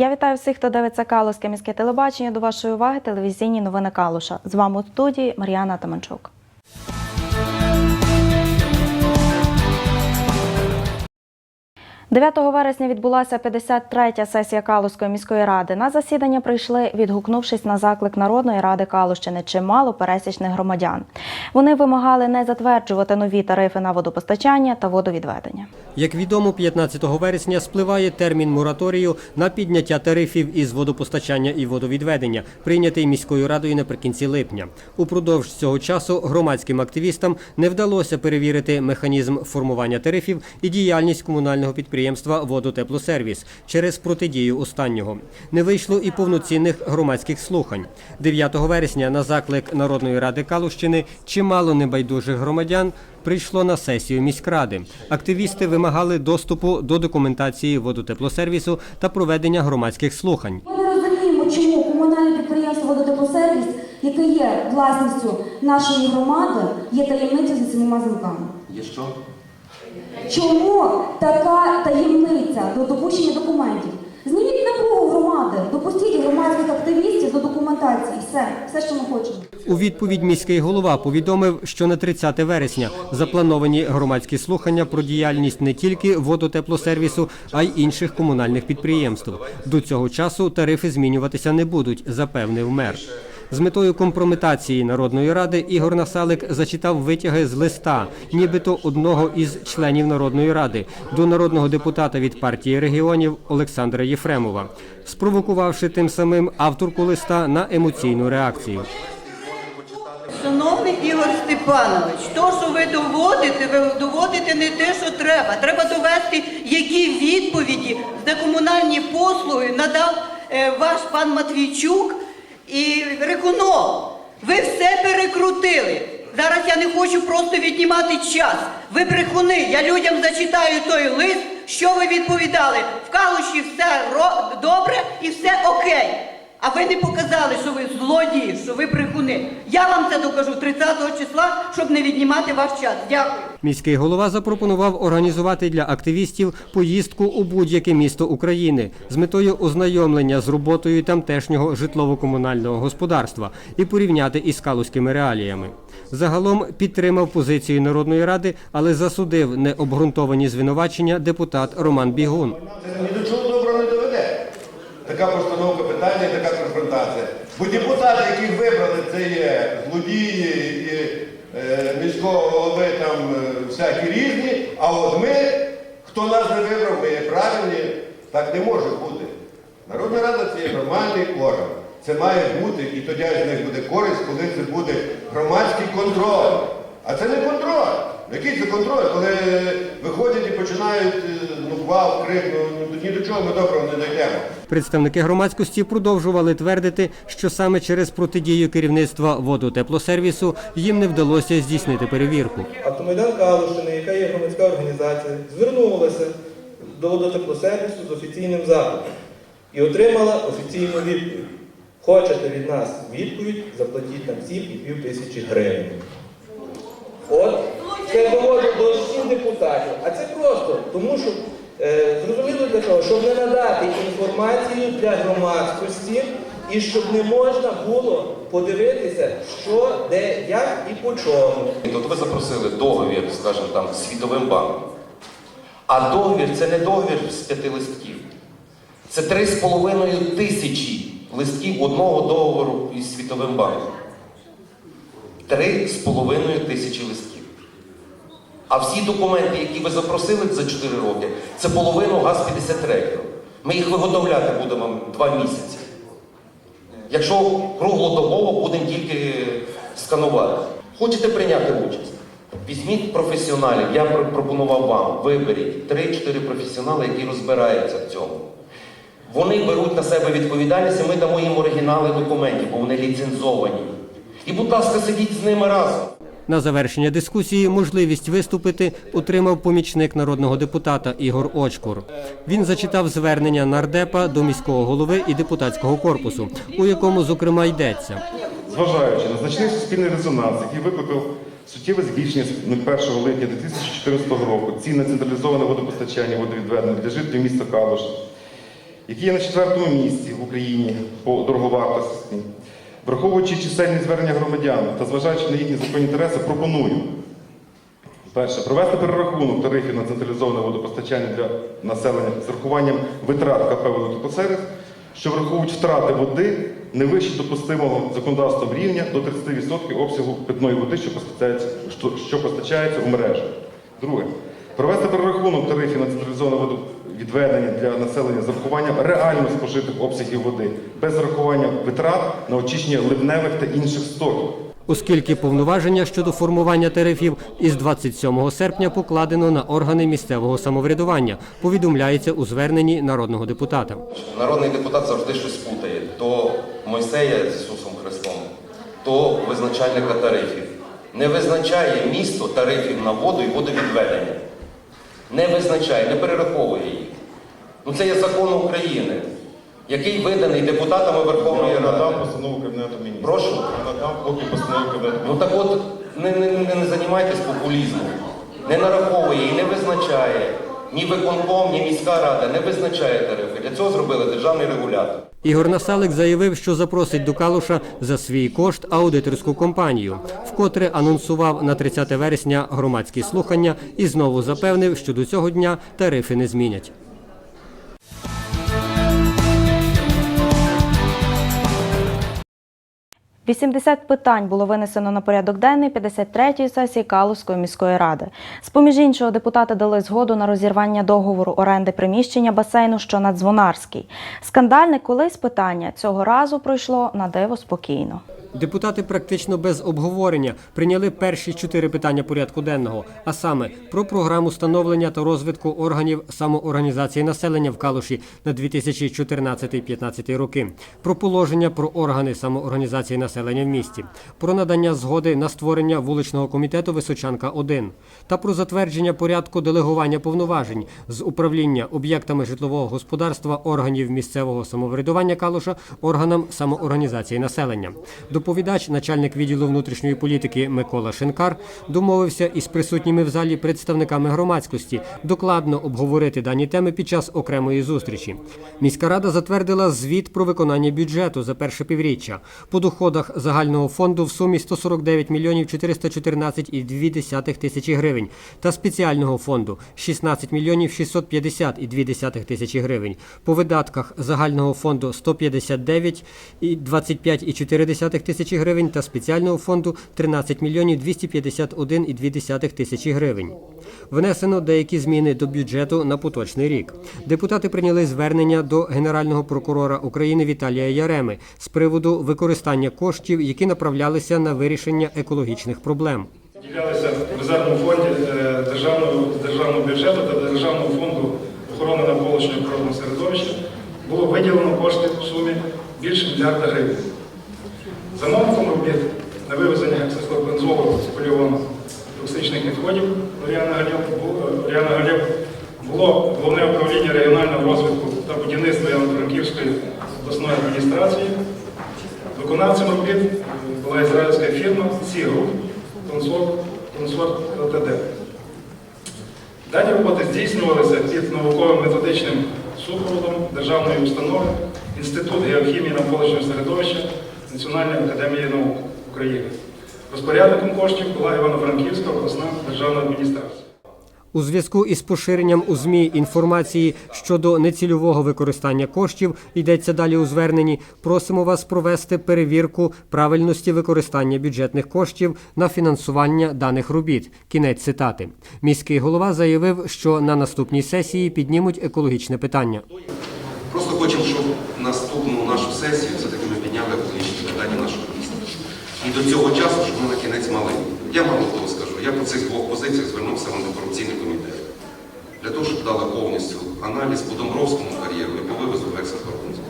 Я вітаю всіх, хто дивиться Калуське міське телебачення. До вашої уваги телевізійні новини Калуша. З вами у студії Мар'яна Таманчук. – 9 вересня відбулася 53-я сесія Калузької міської ради. На засідання прийшли, відгукнувшись на заклик Народної ради Калущини чимало пересічних громадян. Вони вимагали не затверджувати нові тарифи на водопостачання та водовідведення. Як відомо, 15 вересня спливає термін мораторію на підняття тарифів із водопостачання і водовідведення, прийнятий міською радою наприкінці липня. Упродовж цього часу громадським активістам не вдалося перевірити механізм формування тарифів і діяльність комунального підприємства «Водотеплосервіс» через протидію останнього. Не вийшло і повноцінних громадських слухань. 9 вересня на заклик Народної ради Калущини чимало небайдужих громадян прийшло на сесію міськради. Активісти вимагали доступу до документації водотеплосервісу та проведення громадських слухань. Ми не розуміємо, чому комунальне підприємство «Водотеплосервіс», яке є власністю нашої громади, є таємницею за сімома замками. Є що? Чому така таємниця до допущення документів? Зніміть напругу громади, допустіть громадських активістів до документації. Все, все, що ми хочемо. У відповідь міський голова повідомив, що на 30 вересня заплановані громадські слухання про діяльність не тільки водотеплосервісу, а й інших комунальних підприємств. До цього часу тарифи змінюватися не будуть, запевнив мер. З метою компрометації Народної ради Ігор Насалик зачитав витяги з листа, нібито одного із членів Народної ради, до народного депутата від партії регіонів Олександра Єфремова, спровокувавши тим самим авторку листа на емоційну реакцію. Шановний Ігор Степанович, то, що ви доводите, ви доводите не те, що треба. Треба довести, які відповіді за комунальні послуги надав е, ваш пан Матвійчук і Рекунов. Ви все перекрутили. Зараз я не хочу просто віднімати час. Ви брехуни. Я людям зачитаю той лист, що ви відповідали. В Калуші все добре і все окей. А ви не показали, що ви злодії, що ви брехуни. Я вам це докажу 30 числа, щоб не віднімати ваш час. Дякую. Міський голова запропонував організувати для активістів поїздку у будь-яке місто України з метою ознайомлення з роботою тамтешнього житлово-комунального господарства і порівняти із калузькими реаліями. Загалом підтримав позицію Народної ради, але засудив необґрунтовані звинувачення депутат Роман Бігун. Це ні до чого доброго не доведе. Така постановка питання і така конфронтація. Бо депутати, яких вибрали, це є злодії і е, міського голови там е, всякі різні. А от ми, хто нас не вибрав, ми є правильні, так не може бути. Народна рада це є нормальний орган. Це має бути, і тоді з них буде користь, коли це буде громадський контроль. А це не контроль. Який це контроль, коли виходять і починають е, ну, вау, ну, ну, ні до чого ми доброго не дійдемо. Представники громадськості продовжували твердити, що саме через протидію керівництва водотеплосервісу їм не вдалося здійснити перевірку. Автомайдан Калушини, яка є громадська організація, звернулася до водотеплосервісу з офіційним запитом і отримала офіційну відповідь. Хочете від нас відповідь, заплатіть нам 7,5 тисячі гривень. От це доводить до всіх депутатів. А це просто, тому що зрозуміло для того, щоб не надати інформацію для громадськості і щоб не можна було подивитися, що, де, як і по чому. Тобто ви запросили договір, скажімо там, з Світовим банком. А договір це не договір з п'яти листків. Це три з половиною тисячі листків одного договору із Світовим банком. Три з половиною тисячі листків. А всі документи, які ви запросили за 4 роки, це половину газ 53 Ми їх виготовляти будемо два місяці. Якщо круглодобово будемо тільки сканувати. Хочете прийняти участь? Візьміть професіоналів, я пропонував вам, виберіть 3-4 професіонали, які розбираються в цьому. Вони беруть на себе відповідальність, і ми дамо їм оригінали документів, бо вони ліцензовані. І, будь ласка, сидіть з ними разом. На завершення дискусії можливість виступити отримав помічник народного депутата Ігор Очкур. Він зачитав звернення нардепа до міського голови і депутатського корпусу, у якому, зокрема, йдеться. Зважаючи на значний суспільний резонанс, який викликав суттєве збільшення з 1 липня 2014 року цін на централізоване водопостачання водовідведення для жителів міста Калуш, який є на четвертому місці в Україні по дороговартості. Враховуючи чисельні звернення громадян та зважаючи на їхні законні інтереси, пропоную Перше, провести перерахунок тарифів на централізоване водопостачання для населення з урахуванням витрат КП «Водотеплосервіс», що враховують втрати води не вище допустимого законодавством рівня до 30% обсягу питної води, що постачається, що, що постачається у мережу. Друге, провести перерахунок тарифів на централізоване водовідведення для населення з урахуванням реально спожитих обсягів води, без урахування витрат на очищення ливневих та інших стоків. Оскільки повноваження щодо формування тарифів із 27 серпня покладено на органи місцевого самоврядування, повідомляється у зверненні народного депутата. Народний депутат завжди щось путає. То Мойсея з Ісусом Христом, то визначальника тарифів. Не визначає місто тарифів на воду і водовідведення. Не визначає, не перераховує їх. Ну це є закон України, який виданий депутатами Верховної Надав Ради. постанову Кабінету міністрів. Прошу. Надав поки постанову Кабінету Ну так от не, не, не, не займайтесь популізмом. Не нараховує і не визначає. Ні виконком, ні міська рада не визначає тарифи. Для цього зробили державний регулятор. Ігор Насалик заявив, що запросить до Калуша за свій кошт аудиторську компанію, вкотре анонсував на 30 вересня громадські слухання і знову запевнив, що до цього дня тарифи не змінять. – 80 питань було винесено на порядок денний 53-ї сесії Калузької міської ради. З-поміж іншого, депутати дали згоду на розірвання договору оренди приміщення басейну, що на Дзвонарській. Скандальне колись питання цього разу пройшло на диво спокійно. Депутати практично без обговорення прийняли перші чотири питання порядку денного, а саме про програму становлення та розвитку органів самоорганізації населення в Калуші на 2014-2015 роки, про положення про органи самоорганізації населення в місті, про надання згоди на створення вуличного комітету Височанка 1 та про затвердження порядку делегування повноважень з управління об'єктами житлового господарства органів місцевого самоврядування Калуша органам самоорганізації населення. Доповідач, начальник відділу внутрішньої політики Микола Шинкар, домовився із присутніми в залі представниками громадськості докладно обговорити дані теми під час окремої зустрічі. Міська рада затвердила звіт про виконання бюджету за перше півріччя по доходах загального фонду в сумі 149 мільйонів 414,2 тисячі гривень та спеціального фонду 16 мільйонів 650,2 тисячі гривень. По видатках загального фонду 159,25,4 тисячі гривень та спеціального фонду 13 мільйонів 251,2 тисячі гривень. Внесено деякі зміни до бюджету на поточний рік. Депутати прийняли звернення до Генерального прокурора України Віталія Яреми з приводу використання коштів, які направлялися на вирішення екологічних проблем. Ділялися в резервному фонді е, державного, державного бюджету та Державного фонду охорони навколишнього природного середовища було виділено кошти в сумі більше мільярда гривень. Замовником робіт на вивезення з полігону токсичних відходів Оріана Галєв Галєв було головне управління регіонального розвитку та будівництва Івано-Франківської обласної адміністрації. Виконавцем робіт е, була ізраїльська фірма консорт, консорт ЛТД. Дані роботи здійснювалися під науковим методичним супроводом державної установи Інститут геохімії навколишнього середовища Національної академії наук України. Розпорядником коштів була Івано-Франківська обласна державна адміністрація. У зв'язку із поширенням у ЗМІ інформації щодо нецільового використання коштів, йдеться далі у зверненні, просимо вас провести перевірку правильності використання бюджетних коштів на фінансування даних робіт. Кінець цитати. Міський голова заявив, що на наступній сесії піднімуть екологічне питання. Просто хочемо, щоб наступну нашу сесію все-таки ми підняли екологічні питання нашого міста. І до цього часу, щоб ми на кінець мали. Я мало того скажу, я по цих двох позиціях звернувся в антикорупційний комітет. Для того, щоб дали повністю аналіз по Домбровському кар'єру і по вивозу в Ексархорбунську.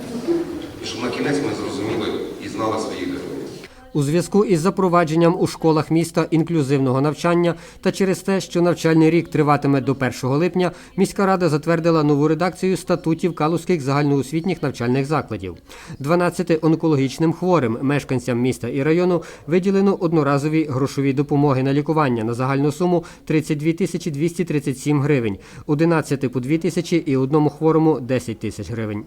І щоб на кінець ми зрозуміли і знали своїх героїв. У зв'язку із запровадженням у школах міста інклюзивного навчання та через те, що навчальний рік триватиме до 1 липня, міська рада затвердила нову редакцію статутів калузьких загальноосвітніх навчальних закладів. 12 онкологічним хворим мешканцям міста і району виділено одноразові грошові допомоги на лікування на загальну суму 32 тисячі 237 гривень, 11 по 2 тисячі і одному хворому 10 тисяч гривень.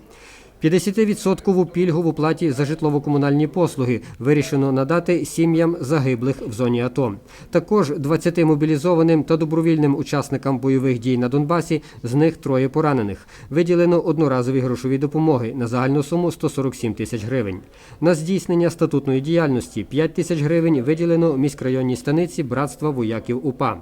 50% пільгу в оплаті за житлово-комунальні послуги вирішено надати сім'ям загиблих в зоні АТО. Також 20 мобілізованим та добровільним учасникам бойових дій на Донбасі, з них троє поранених. Виділено одноразові грошові допомоги на загальну суму 147 тисяч гривень. На здійснення статутної діяльності 5 тисяч гривень виділено міськрайонній станиці Братства вояків УПА.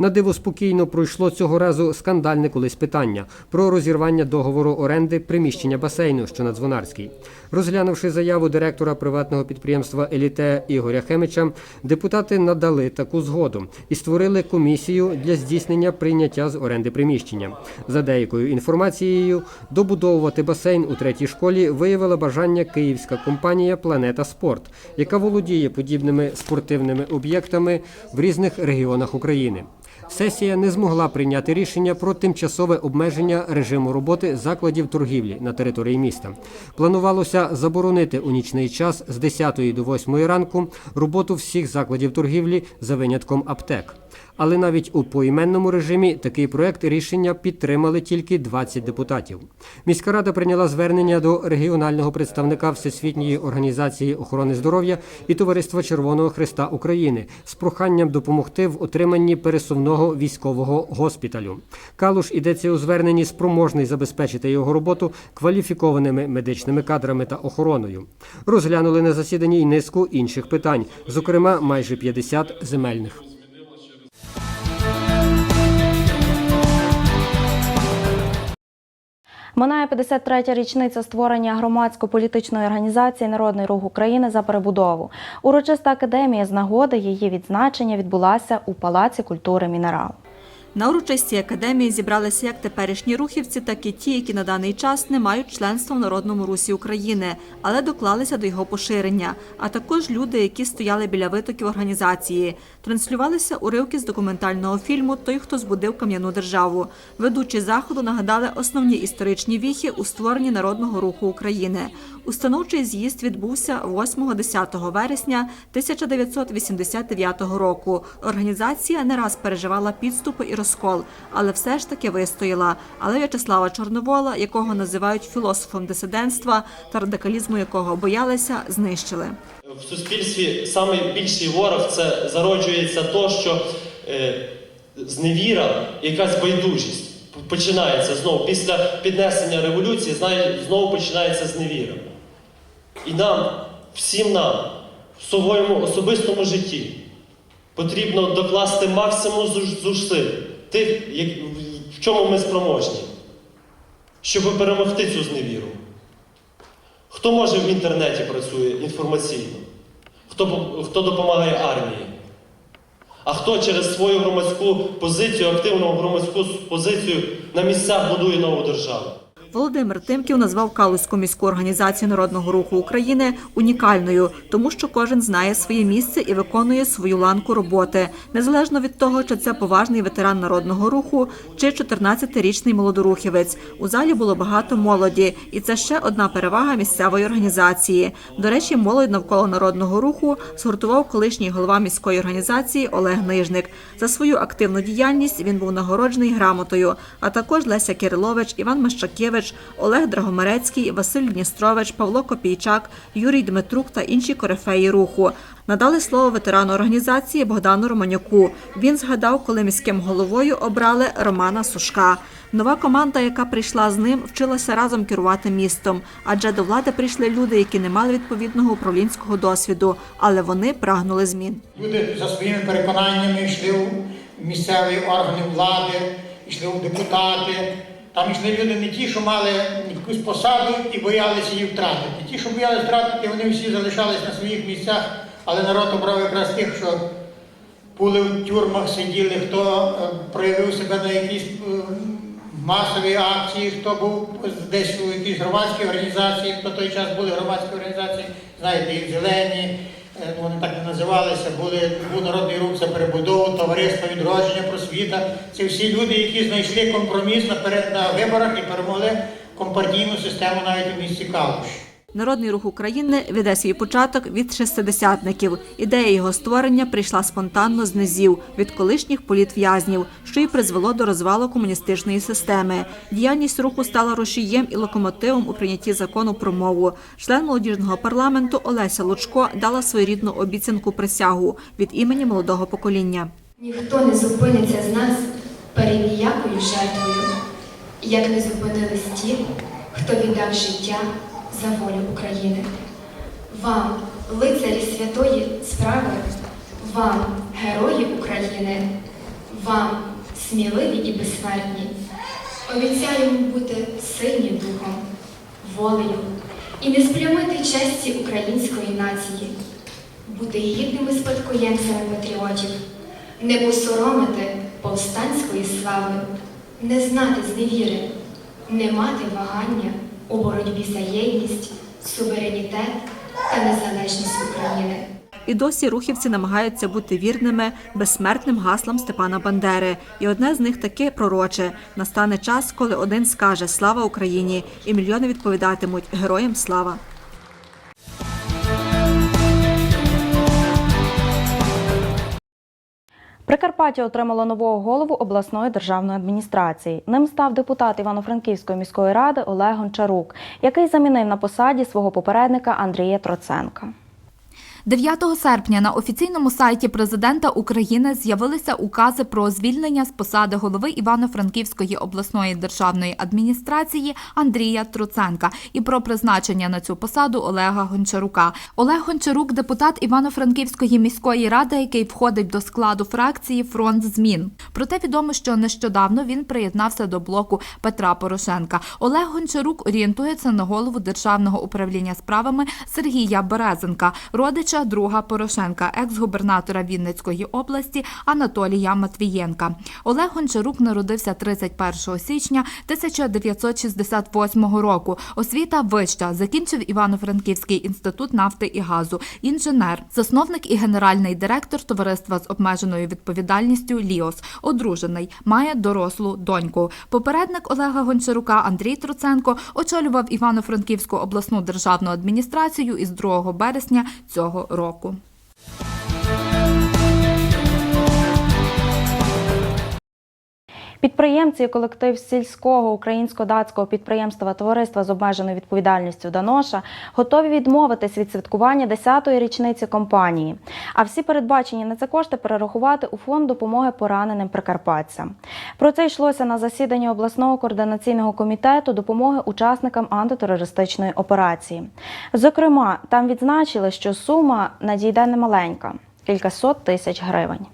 На диво спокійно пройшло цього разу скандальне колись питання про розірвання договору оренди приміщення басейну, що на Дзвонарській. Розглянувши заяву директора приватного підприємства Еліте Ігоря Хемича, депутати надали таку згоду і створили комісію для здійснення прийняття з оренди приміщення. За деякою інформацією, добудовувати басейн у третій школі виявила бажання київська компанія Планета Спорт, яка володіє подібними спортивними об'єктами в різних регіонах України. Сесія не змогла прийняти рішення про тимчасове обмеження режиму роботи закладів торгівлі на території міста. Планувалося заборонити у нічний час з 10 до 8 ранку роботу всіх закладів торгівлі за винятком аптек. Але навіть у поіменному режимі такий проект рішення підтримали тільки 20 депутатів. Міська рада прийняла звернення до регіонального представника Всесвітньої організації охорони здоров'я і Товариства Червоного Христа України з проханням допомогти в отриманні пересувного військового госпіталю. Калуш ідеться у зверненні спроможний забезпечити його роботу кваліфікованими медичними кадрами та охороною. Розглянули на засіданні й низку інших питань, зокрема майже 50 земельних. Минає 53-я річниця створення громадсько-політичної організації Народний рух України за перебудову. Урочиста академія з нагоди її відзначення відбулася у Палаці культури Мінерал. На урочистій академії зібралися як теперішні рухівці, так і ті, які на даний час не мають членства в Народному русі України, але доклалися до його поширення, а також люди, які стояли біля витоків організації. Транслювалися уривки з документального фільму Той, хто збудив кам'яну державу. Ведучі заходу нагадали основні історичні віхи у створенні Народного руху України. Установчий з'їзд відбувся 8-10 вересня 1989 року. Організація не раз переживала підступи і розкол, але все ж таки вистояла. Але В'ячеслава Чорновола, якого називають філософом дисидентства та радикалізму якого боялися, знищили. В суспільстві найбільший ворог це зароджується то, що е, зневіра, якась байдужість починається знову. Після піднесення революції знає, знову починається зневіра. І нам, всім нам, в своєму особистому житті потрібно докласти максимум зусиль тих, в чому ми спроможні, щоб перемогти цю зневіру. Хто може в інтернеті працює інформаційно? Хто, хто допомагає армії? А хто через свою громадську позицію, активну громадську позицію на місцях будує нову державу? Володимир Тимків назвав Калузьку міську організацію Народного руху України унікальною, тому що кожен знає своє місце і виконує свою ланку роботи, незалежно від того, чи це поважний ветеран народного руху, чи 14-річний молодорухівець. У залі було багато молоді, і це ще одна перевага місцевої організації. До речі, молодь навколо народного руху згуртував колишній голова міської організації Олег Нижник. За свою активну діяльність він був нагороджений грамотою, а також Леся Кирилович, Іван Мащакевич, Олег Драгомерецький, Василь Дністрович, Павло Копійчак, Юрій Дмитрук та інші корифеї руху. Надали слово ветерану організації Богдану Романюку. Він згадав, коли міським головою обрали Романа Сушка. Нова команда, яка прийшла з ним, вчилася разом керувати містом, адже до влади прийшли люди, які не мали відповідного управлінського досвіду, але вони прагнули змін. Люди за своїми переконаннями йшли у місцеві органи влади, йшли у депутати. Там йшли люди не ті, що мали якусь посаду і боялися її втратити. Ті, що боялися втратити, вони всі залишались на своїх місцях, але народ обрав якраз тих, що були в тюрмах, сиділи, хто е, проявив себе на якійсь е, масовій акції, хто був десь у якійсь громадській організації, хто той час були громадські організації, знаєте, і зелені, вони так не називалися, були був народний рух за перебудову, товариство відродження, просвіта. Це всі люди, які знайшли компроміс наперед на виборах і перемогли компартійну систему навіть у місті Калуш. Народний рух України веде свій початок від шестидесятників. Ідея його створення прийшла спонтанно з низів від колишніх політв'язнів, що й призвело до розвалу комуністичної системи. Діяльність руху стала рушієм і локомотивом у прийнятті закону про мову. Член молодіжного парламенту Олеся Лучко дала своєрідну обіцянку присягу від імені молодого покоління. Ніхто не зупиниться з нас перед ніякою жертвою, як не зупинились ті, хто віддав життя за волю України. Вам, лицарі святої справи, вам, герої України, вам, сміливі і безсмертні, обіцяємо бути сильні духом, волею і не сплямити честі української нації, бути гідними спадкоємцями патріотів, не посоромити повстанської слави, не знати зневіри, не мати вагання у боротьбі за єдність, суверенітет та незалежність України. І досі рухівці намагаються бути вірними безсмертним гаслам Степана Бандери. І одне з них таке пророче: настане час, коли один скаже Слава Україні, і мільйони відповідатимуть Героям слава. Прикарпаття отримало нового голову обласної державної адміністрації. Ним став депутат Івано-Франківської міської ради Олег Гончарук, який замінив на посаді свого попередника Андрія Троценка. 9 серпня на офіційному сайті президента України з'явилися укази про звільнення з посади голови Івано-Франківської обласної державної адміністрації Андрія Труценка і про призначення на цю посаду Олега Гончарука. Олег Гончарук депутат Івано-Франківської міської ради, який входить до складу фракції Фронт змін. Проте відомо, що нещодавно він приєднався до блоку Петра Порошенка. Олег Гончарук орієнтується на голову державного управління справами Сергія Березенка, родича друга Порошенка, екс-губернатора Вінницької області Анатолія Матвієнка. Олег Гончарук народився 31 січня 1968 року. Освіта вища. Закінчив Івано-Франківський інститут нафти і газу. Інженер, засновник і генеральний директор товариства з обмеженою відповідальністю Ліос. Одружений, має дорослу доньку. Попередник Олега Гончарука Андрій Троценко очолював Івано-Франківську обласну державну адміністрацію із 2 березня цього року. Підприємці і колектив сільського українсько-датського підприємства Товариства з обмеженою відповідальністю Даноша готові відмовитись від святкування 10-ї річниці компанії, а всі передбачені на це кошти перерахувати у фонд допомоги пораненим прикарпатцям. Про це йшлося на засіданні обласного координаційного комітету допомоги учасникам антитерористичної операції. Зокрема, там відзначили, що сума надійде немаленька кількасот тисяч гривень.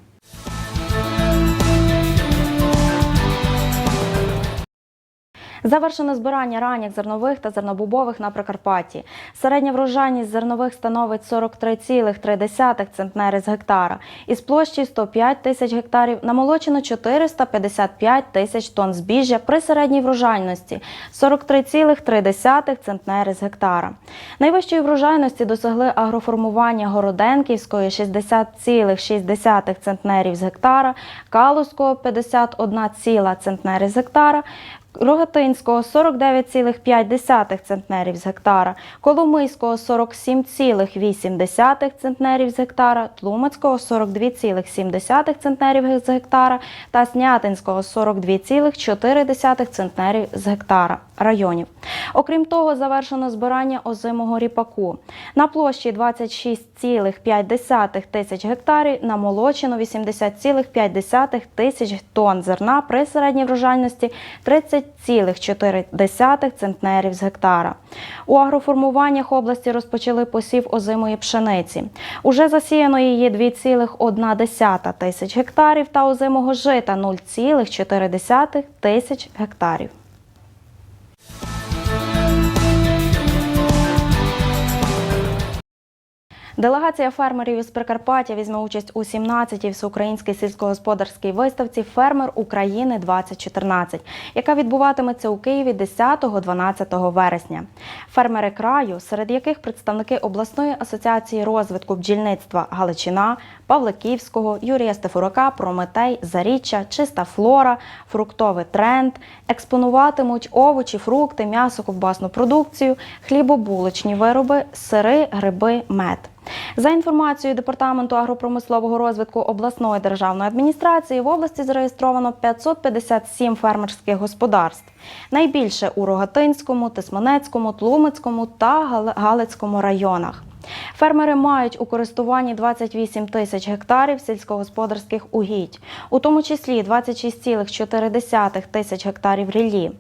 Завершено збирання ранніх зернових та зернобобових на Прикарпатті. Середня врожайність зернових становить 43,3 центнери з гектара. Із площі 105 тисяч гектарів намолочено 455 тисяч тонн збіжжя при середній врожайності 43,3 центнери з гектара. Найвищої врожайності досягли агроформування Городенківської 60,6 центнерів з гектара, Калузького 51,0 центнери з гектара, Рогатинського 49,5 центнерів з гектара, Коломийського 47,8 центнерів з гектара, Тлумацького 42,7 центнерів з гектара та Снятинського 42,4 центнерів з гектара районів. Окрім того, завершено збирання озимого ріпаку. На площі 26,5 тисяч гектарів намолочено 80,5 тисяч тонн зерна при середній врожайності 30,4 центнерів з гектара. У агроформуваннях області розпочали посів озимої пшениці. Уже засіяно її 2,1 тисяч гектарів та озимого жита 0,4 тисяч гектарів. Делегація фермерів із Прикарпаття візьме участь у 17-й всеукраїнській сільськогосподарській виставці Фермер України 2014, яка відбуватиметься у Києві 10-12 вересня. Фермери краю, серед яких представники обласної асоціації розвитку бджільництва Галичина, Павликівського, Юрія Стефурака, Прометей, Заріччя, Чиста флора, фруктовий тренд, експонуватимуть овочі, фрукти, м'ясо, ковбасну продукцію, хлібобулочні вироби, сири, гриби, мед. За інформацією департаменту агропромислового розвитку обласної державної адміністрації в області зареєстровано 557 фермерських господарств. Найбільше у Рогатинському, Тисманецькому, Тлумицькому та Гал- Галицькому районах. Фермери мають у користуванні 28 тисяч гектарів сільськогосподарських угідь, у тому числі 26,4 тисяч гектарів ріллі.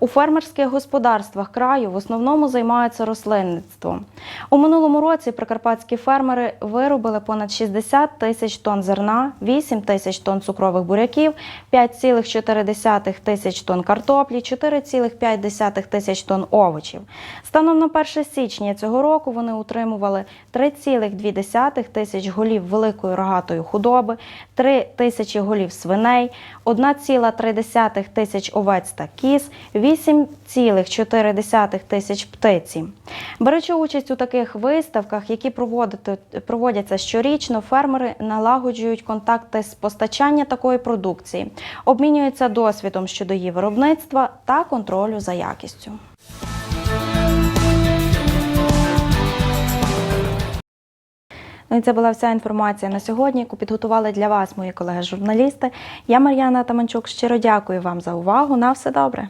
У фермерських господарствах краю в основному займаються рослинництвом. У минулому році прикарпатські фермери виробили понад 60 тисяч тонн зерна, 8 тисяч тонн цукрових буряків, 5,4 тисяч тонн картоплі, 4,5 тисяч тонн овочів. Станом на 1 січня цього року вони утримували 3,2 тисяч голів великої рогатої худоби, 3 тисячі голів свиней, 1,3 тисяч овець та кіз, 8,4 тисяч птиці. Беручи участь у таких виставках, які проводяться щорічно, фермери налагоджують контакти з постачання такої продукції, обмінюються досвідом щодо її виробництва та контролю за якістю. Ну і це була вся інформація на сьогодні, яку підготували для вас мої колеги-журналісти. Я Мар'яна Таманчук. Щиро дякую вам за увагу. На все добре.